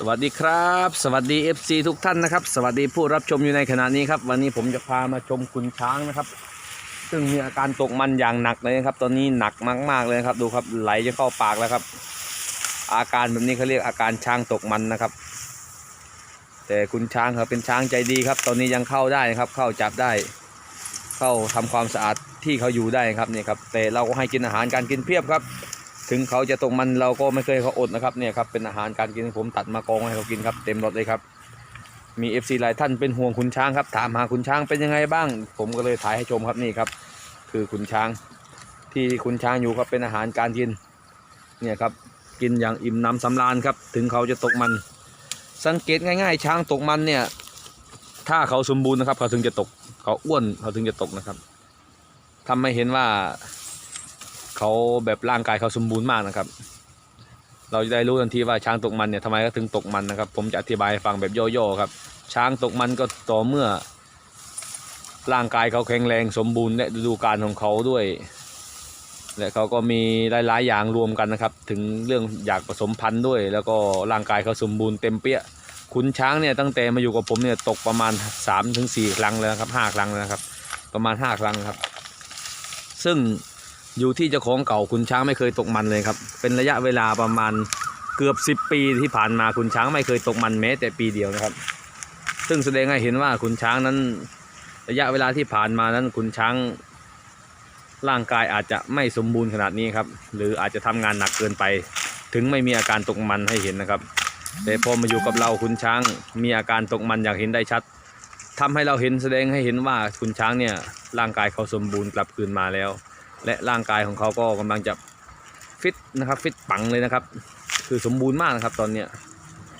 สวัสดีครับ สวัสดี FC ทุกท่านนะครับ สวัสดีผู้รับชมอยู่ในขณะนี้ครับ วันนี้ผมจะพามาชมคุณช้างนะครับ ซึ่งมีอาการตกมันอย่างหนักเลยนะครับ ตอนนี้หนักมาก ๆเลยครับ ดูครับไหลจะเข้าปากแล้วครับ อาการแบบนี้เขาเรียกอาการช้างตกมันนะครับ แต่คุณช้างเขาเป็นช้างใจดีครับ ตอนนี้ยังเข้าได้ครับ เข้าจับได้ เข้าทำความสะอาดที่เขาอยู่ได้ครับนี่ครับแต่เราก็ให้กินอาหารการกินเพียบครับ ถึงเขาจะตกมันเราก็ไม่เคยเขาอดนะครับเนี่ยครับเป็นอาหารการกินผมตัดมากองให้เขากินครับเต็มรถเลยครับมี FC หลายท่านเป็นห่วงคุณช้างครับถามหาคุณช้างเป็นยังไงบ้าง ผมก็เลยถ่ายให้ชมครับนี่ครับ คือคุณช้างที่คุณช้างอยู่ครับเป็นอาหารการกินเนี่ยครับกินอย่างอิ่มหน้ำสำราญครับ ถึงเขาจะตกมัน สังเกตง่าย ๆ ช้างตกมันเนี่ยถ้าเขาสมบูรณ์นะครับ เขาถึงจะตก เขาอ้วนเขาถึงจะตกนะครับทำให้เห็นว่า เขาแบบร่างกายเขาสมบูรณ์มากนะครับ เราจะได้รู้ทันทีว่าช้างตกมันเนี่ยทำไมถึงตกมันนะครับ ผมจะอธิบายให้ฟังแบบย่อๆครับ ช้างตกมันก็ต่อเมื่อ ร่างกายเขาแข็งแรงสมบูรณ์และฤดูกาลของเขาด้วย และเขาก็มีหลายๆอย่างรวมกันนะครับ ถึงเรื่องอยากผสมพันธุ์ด้วย แล้วก็ร่างกายเขาสมบูรณ์เต็มเปี้ยขุนช้างเนี่ยตั้งแต่มาอยู่กับผมเนี่ยตกประมาณ3-4ถึงครั้งแล้วครับ5ครั้งแล้วนะครับ ประมาณ 5 ครั้งครับ ซึ่ง อยู่ที่เจ้าของเก่าคุณช้างไม่เคยตกมันเลยครับ เป็นระยะเวลาประมาณเกือบ 10 ปีที่ผ่านมาคุณช้างไม่เคยตกมันแม้แต่ปีเดียวนะครับ ซึ่งแสดงให้เห็นว่าคุณช้างนั้น ระยะเวลาที่ผ่านมานั้นคุณช้าง ร่างกายอาจจะไม่สมบูรณ์ขนาดนี้ครับ หรืออาจจะทำงานหนักเกินไป ถึงไม่มีอาการตกมันให้เห็นนะครับ แต่พอมาอยู่กับเราคุณช้างมีอาการตกมันอย่างเห็นได้ชัดทำให้เราเห็นแสดงให้เห็นว่าคุณช้างเนี่ยร่างกายเขาสมบูรณ์กลับคืนมาแล้ว และร่างกายของเขาก็กำลังจะฟิตนะครับฟิตปังเลยนะครับ คือสมบูรณ์มากนะครับตอนเนี้ย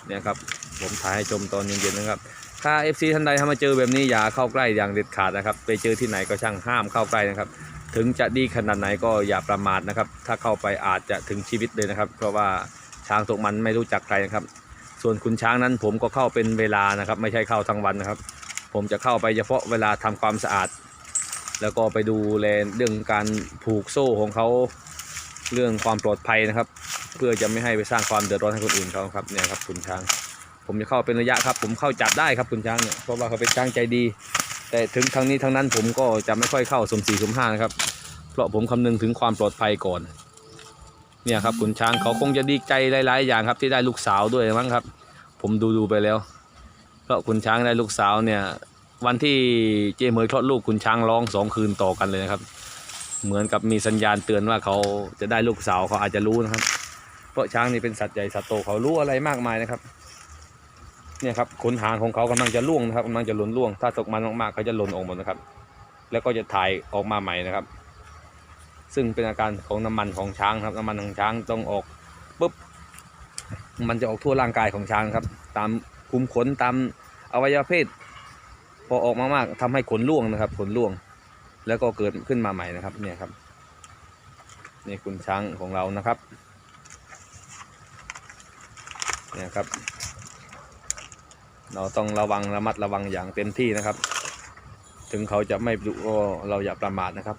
เนี่ยครับผมถ่ายให้ชมตอนเย็นๆนะครับ ถ้า FC ท่านใดทำมาเจอแบบนี้อย่าเข้าใกล้อย่างเด็ดขาดนะครับ ไปเจอที่ไหนก็ช่างห้ามเข้าใกล้นะครับ ถึงจะดีขนาดไหนก็อย่าประมาทนะครับ ถ้าเข้าไปอาจจะถึงชีวิตเลยนะครับ เพราะว่าช้างตกมันไม่รู้จักใครนะครับ ส่วนคุณช้างนั้นผมก็เข้าเป็นเวลานะครับ ไม่ใช่เข้าทั้งวันนะครับ ผมจะเข้าไปเฉพาะเวลาทำความสะอาด แล้วก็ไปดูแลเรื่องการผูกโซ่ของเขาเรื่องความปลอดภัยนะครับ เพื่อจะไม่ให้ไปสร้างความเดือดร้อนให้คนอื่นเขาครับเนี่ยครับคุณช้าง ผมจะเข้าเป็นระยะครับ ผมเข้าจับได้ครับคุณช้างเนี่ยเพราะว่าเขาเป็นช้างใจดี แต่ถึงทางนี้ทางนั้นผมก็จะไม่ค่อยเข้าสมสี่สมห้านะครับ เพราะผมคำนึงถึงความปลอดภัยก่อน เนี่ยครับคุณช้างเขาคงจะดีใจหลาย ๆ อย่างครับที่ได้ลูกสาวด้วยมั้งครับ ผมดูดูๆไปแล้ว เพราะคุณช้างได้ลูกสาวเนี่ย วันที่เจเหมยคลอดลูกคุณช้างร้องสองคืนต่อกันเลยนะครับ เหมือนกับมีสัญญาณเตือนว่าเขาจะได้ลูกสาวเขาอาจจะรู้นะครับ เพราะช้างนี่เป็นสัตว์ใหญ่สัตว์โตเขารู้อะไรมากมายนะครับ เนี่ยครับขนหางของเขากำลังจะล่วงนะครับกำลังจะหล่นล่วง ถ้าตกมันมากๆเขาจะหล่นออกหมดนะครับ แล้วก็จะถ่ายออกมาใหม่นะครับ ซึ่งเป็นอาการของน้ำมันของช้างครับ น้ำมันของช้างต้องออกปุ๊บมันจะออกทั่วร่างกายของช้างครับ ตามคุมขนตามอวัยวะเพศ พอออกมากๆทำให้ขนร่วงนะครับ ขนร่วง แล้วก็เกิดขึ้นมาใหม่นะครับ เนี่ยครับ นี่คุณช้างของเรานะครับ เนี่ยครับ เราต้องระวังระมัดระวังอย่างเต็มที่นะครับ ถึงเขาจะไม่ดุก็เราอย่าประมาทนะครับ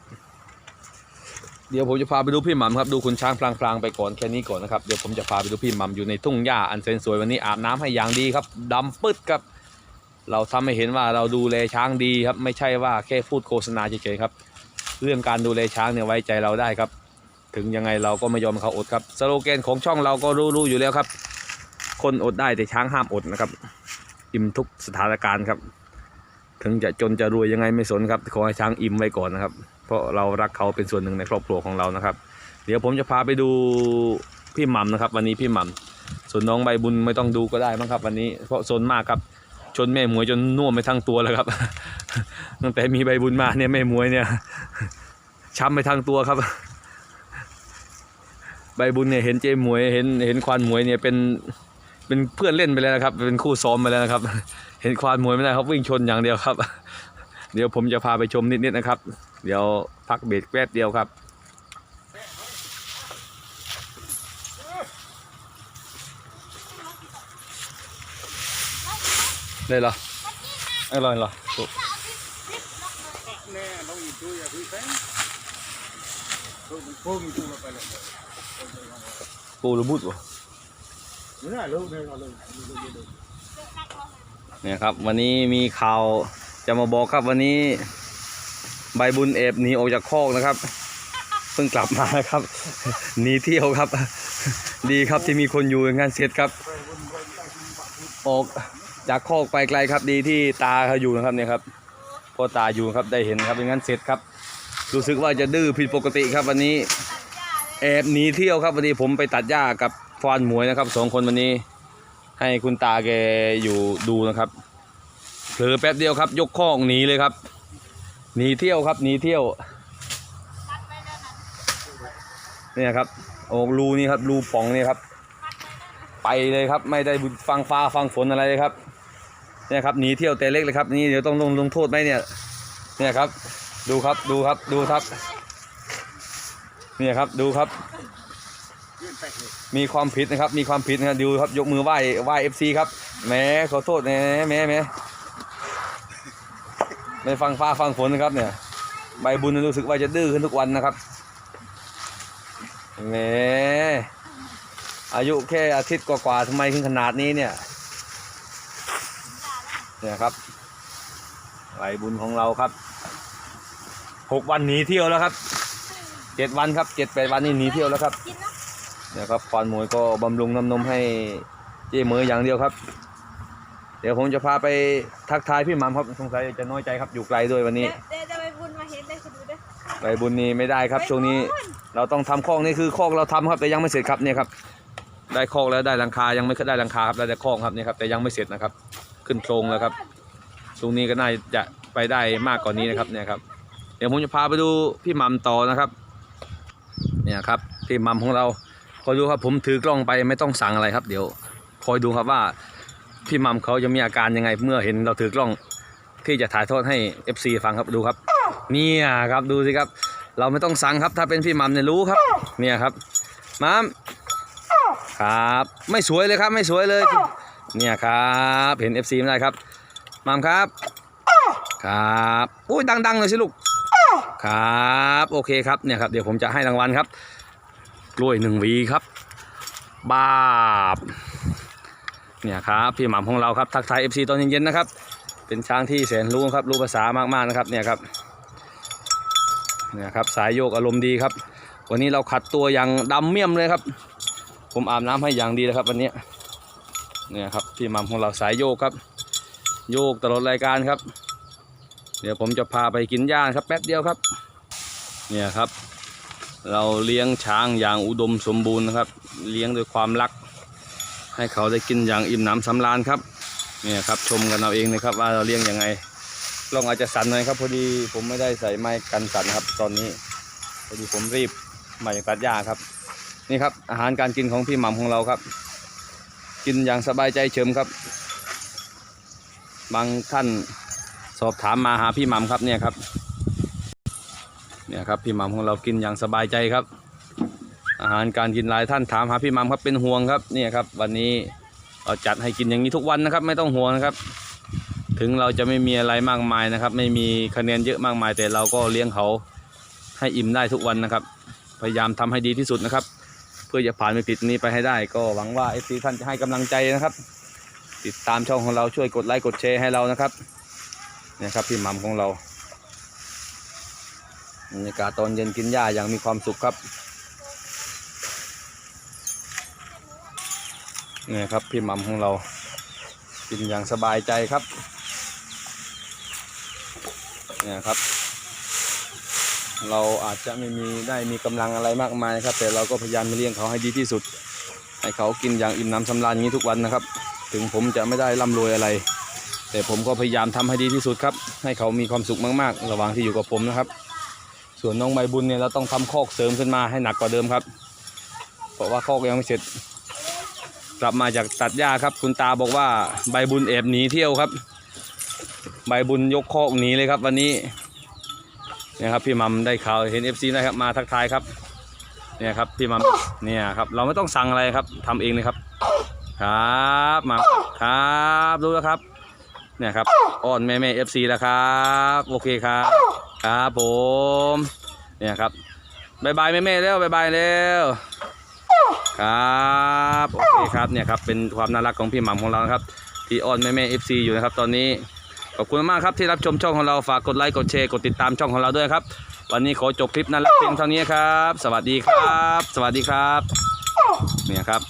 เดี๋ยวผมจะพาไปดูพี่หม่ำครับ ดูคุณช้างพลางๆไปก่อนแค่นี้ก่อนนะครับ เดี๋ยวผมจะพาไปดูพี่หม่ำอยู่ในทุ่งหญ้าอันแสนสวยวันนี้อาบน้ำให้อย่างดีครับดำปึ๊ดครับ เราทำให้เห็นว่าเราดูแลช้างดีครับ ไม่ใช่ว่าแค่พูดโฆษณาเฉยๆครับ เรื่องการดูแลช้างเนี่ยไว้ใจเราได้ครับ ถึงยังไงเราก็ไม่ยอมเขาอดครับสโลแกนของช่องเราก็รู้ๆอยู่แล้วครับ คนอดได้แต่ช้างห้ามอดนะครับอิ่มทุกสถานการณ์ครับ ถึงจะจนจะรวยยังไงไม่สนครับขอให้ช้างอิ่มไว้ก่อนนะครับ เพราะเรารักเขาเป็นส่วนหนึ่งในครอบครัวของเรานะครับ เดี๋ยวผมจะพาไปดูพี่หม่ำนะครับ วันนี้พี่หม่ำส่วนน้องใบบุญไม่ต้องดูก็ได้มั้งครับ วันนี้เพราะโซนมากครับ นแม่หมวยจนน่วมไปทั้งตัวแล้วครับ ตั้งแต่มีใบบุญมาเนี่ยแม่หมวยเนี่ยช้ำไปทั้งตัวครับ ใบบุญเนี่ยเห็นเจ๊หมวยเห็นเห็นควานหมวยเนี่ยเป็นเป็นเพื่อนเล่นไปแล้วนะครับ เป็นคู่ซ้อมไปแล้วนะครับ เห็นควานหมวยไม่ได้ครับวิ่งชนอย่างเดียวครับ เดี๋ยวผมจะพาไปชมนิดๆนะครับ เดี๋ยวพักเบรกแป๊บเดียวครับ ได้เหรออร่อยเหรอเหรอถูกปูระบุดวะเนี่ยลูกเนี่ยเอาเลยเนี่ยครับ วันนี้มีข่าวจะมาบอกครับวันนี้ ใบบุญเอบหนีออกจากคอกนะครับเพิ่งกลับมาครับหนีเที่ยวครับ ดีครับที่มีคนอยู่งานเสร็จครับ ออก จากคอกไปไกลครับดีที่ตาเขาอยู่นะครับเนี่ยครับพอตาอยู่ครับได้เห็นครับเป็นงานเสร็จครับรู้สึกว่าจะดื้อผิดปกติครับวันนี้แอบหนีเที่ยวครับวันนี้ผมไปตัดหญ้ากับฟานหมวยนะครับสองคนวันนี้ ให้คุณตาแกอยู่ดูนะครับเผลอแป๊บเดียวครับ ยกข้องหนีเลยครับหนีเที่ยวครับหนีเที่ยวเนี่ยครับโอ้รูนี่ครับรูป่องนี่ครับ ไปเลยครับไม่ได้ฟังฟ้าฟังฝนอะไรเลยครับ เนี่ยครับหนีเที่ยวแต่เล็กเลยครับนี่เดี๋ยวต้องลงลงโทษไหมเนี่ยเนี่ยครับ ดูครับดูครับดูครับ เนี่ยครับดูครับ มีความผิดนะครับมีความผิดนะครับดูครับยกมือไหว้ไหว้เอฟซีครับแหมขอโทษแหมแหมแหมไม่ฟังฟ้าฟังฝนนะครับเนี่ยใบบุญรู้สึกว่าจะดื้อขึ้นทุกวันนะครับแหมอายุแค่อาทิตย์กว่าๆทำไมถึงขนาดนี้เนี่ย เนี่ยครับใบบุญของเราครับหกวันหนีเที่ยวแล้วครับเจ็ดวันครับเจ็ดแปดวันนี่หนีเที่ยวแล้วครับกินเนาะนะครับควานหมวยก็บำรุงน้ำนมให้เจ๊เหมยอย่างเดียวครับ เดี๋ยวผมจะพาไปทักทายพี่หมัมครับสงสัยจะน้อยใจครับอยู่ไกลด้วยวันนี้เดี๋ยวเดี๋ยวจะไปบุญมาเห็นได้คุณดูเด้อไปบุญนี้ไม่ได้ครับช่วงนี้เราต้องทำคอกนี่คือคอกเราทำครับแต่ยังไม่เสร็จครับเนี่ยครับ ได้คอกแล้วได้หลังคายังไม่ได้หลังคาครับได้แต่คอกครับเนี่ยครับแต่ยังไม่เสร็จนะครับ ขึ้นโครงแล้วครับช่วงนี้ก็น่าจะไปได้มากกว่านี้นะครับเนี่ยครับ เดี๋ยวผมจะพาไปดูพี่มัมต่อนะครับ เนี่ยครับพี่มัมของเราคอยดูครับผมถือกล้องไปไม่ต้องสั่งอะไรครับ เดี๋ยวคอยดูครับว่าพี่มัมเขาจะมีอาการยังไงเมื่อเห็นเราถือกล้องที่จะถ่ายทอดให้ FC ฟังครับดูครับ เนี่ยครับดูสิครับ เราไม่ต้องสั่งครับ ถ้าเป็นพี่มัมเนี่ยรู้ครับ เนี่ยครับมัมครับ ไม่สวยเลยครับไม่สวยเลย เนี่ยครับเห็น FC ไม่ได้ครับมัมครับ ครับอุ้ยดังๆเลยสิลูกครับโอเคครับเนี่ยครับเดี๋ยวผมจะให้รางวัลครับ กล้วยหนึ่งวีครับบาบเนี่ยครับพี่หม่ำของเราครับทักทาย FC ตอนเย็นๆนะครับ เป็นช้างที่แสนรู้ครับรู้ภาษามากๆนะครับเนี่ยครับเนี่ยครับสายโยกอารมณ์ดีครับ วันนี้เราขัดตัวอย่างดำเมี่ยมเลยครับ ผมอาบน้ำให้อย่างดีเลยครับวันนี้ เนี่ยครับพี่ม่ำของเราสายโยกครับ โยกตลอดรายการครับ เดี๋ยวผมจะพาไปกินหญ้าครับแป๊บเดียวครับ เนี่ยครับ เราเลี้ยงช้างอย่างอุดมสมบูรณ์นะครับ เลี้ยงด้วยความรัก ให้เขาได้กินอย่างอิ่มหนำสำราญครับเนี่ยครับชมกันเอาเองนะครับ ว่าเราเลี้ยงยังไงลองอาจจะสั่นหน่อยครับพอดีผมไม่ได้ใส่ไม้กันสั่นครับ ตอนนี้พอดีผมรีบมาจากตัดหญ้าครับ นี่ครับอาหารการกินของพี่หม่ำของเราครับ กินอย่างสบายใจเฉิมครับ บางท่านสอบถามมาหาพี่ม่ำครับเนี่ยครับ เนี่ยครับพี่มัมของเรากินอย่างสบายใจครับ อาหารการกินหลายท่านถามหาพี่มัมครับเป็นห่วงครับเนี่ยครับ วันนี้เราจัดให้กินอย่างนี้ทุกวันนะครับ ไม่ต้องห่วงนะครับ ถึงเราจะไม่มีอะไรมากมายนะครับ ไม่มีคะแนนเยอะมากมาย แต่เราก็เลี้ยงเขาให้อิ่มได้ทุกวันนะครับ พยายามทำให้ดีที่สุดนะครับ เพื่อจะผ่านวิกฤตนี้ไปให้ได้ ก็หวังว่าเอฟซีท่านจะให้กำลังใจนะครับ ติดตามช่องของเราช่วยกดไลค์กดแชร์ให้เรานะครับนี่ครับพี่หมัมของเราบรรยากาศตอนเย็นกินหญ้าอย่างมีความสุขครับนี่ครับพี่หมัมของเรากินอย่างสบายใจครับเนี่ยครับ เราอาจจะไม่มีได้มีกำลังอะไรมากมายครับ แต่เราก็พยายามเลี้ยงเขาให้ดีที่สุด ให้เขากินอย่างอิ่มน้ำสำราญอย่างนี้ทุกวันนะครับ ถึงผมจะไม่ได้ร่ำรวยอะไร แต่ผมก็พยายามทำให้ดีที่สุดครับ ให้เขามีความสุขมากๆ ระหว่างที่อยู่กับผมนะครับ ส่วนน้องใบบุญเนี่ยเราต้องทำคอกเสริมขึ้นมาให้หนักกว่าเดิมครับ เพราะว่าคอกยังไม่เสร็จ กลับมาจากตัดหญ้าครับ คุณตาบอกว่าใบบุญแอบหนีเที่ยวครับ ใบบุญยกคอกหนีเลยครับ วันนี้ เนี่ยครับพี่มัมได้ข่าวเห็นเอฟซีนะครับมาทักทายครับ เนี่ยครับพี่มัมเนี่ยครับ เราไม่ต้องสั่งอะไรครับทำเองเลยครับ ครับมาครับรู้แล้วครับเนี่ยครับอ้อนแม่แม่เอฟซีแล้วครับโอเคครับครับผมเนี่ยครับบายบายแม่ๆแล้วบายบายแล้วครับโอเคครับเนี่ยครับเป็นความน่ารักของพี่หม่ำของเราครับ ที่อ้อนแม่แม่เอฟซีอยู่นะครับตอนนี้ ขอบคุณมากครับที่รับชมช่องของเราฝากกดไลค์กดแชร์กดติดตามช่องของเราด้วยครับ วันนี้ขอจบคลิปน่ารักเพียงเท่านี้ครับ สวัสดีครับ สวัสดีครับเนี่ยครับ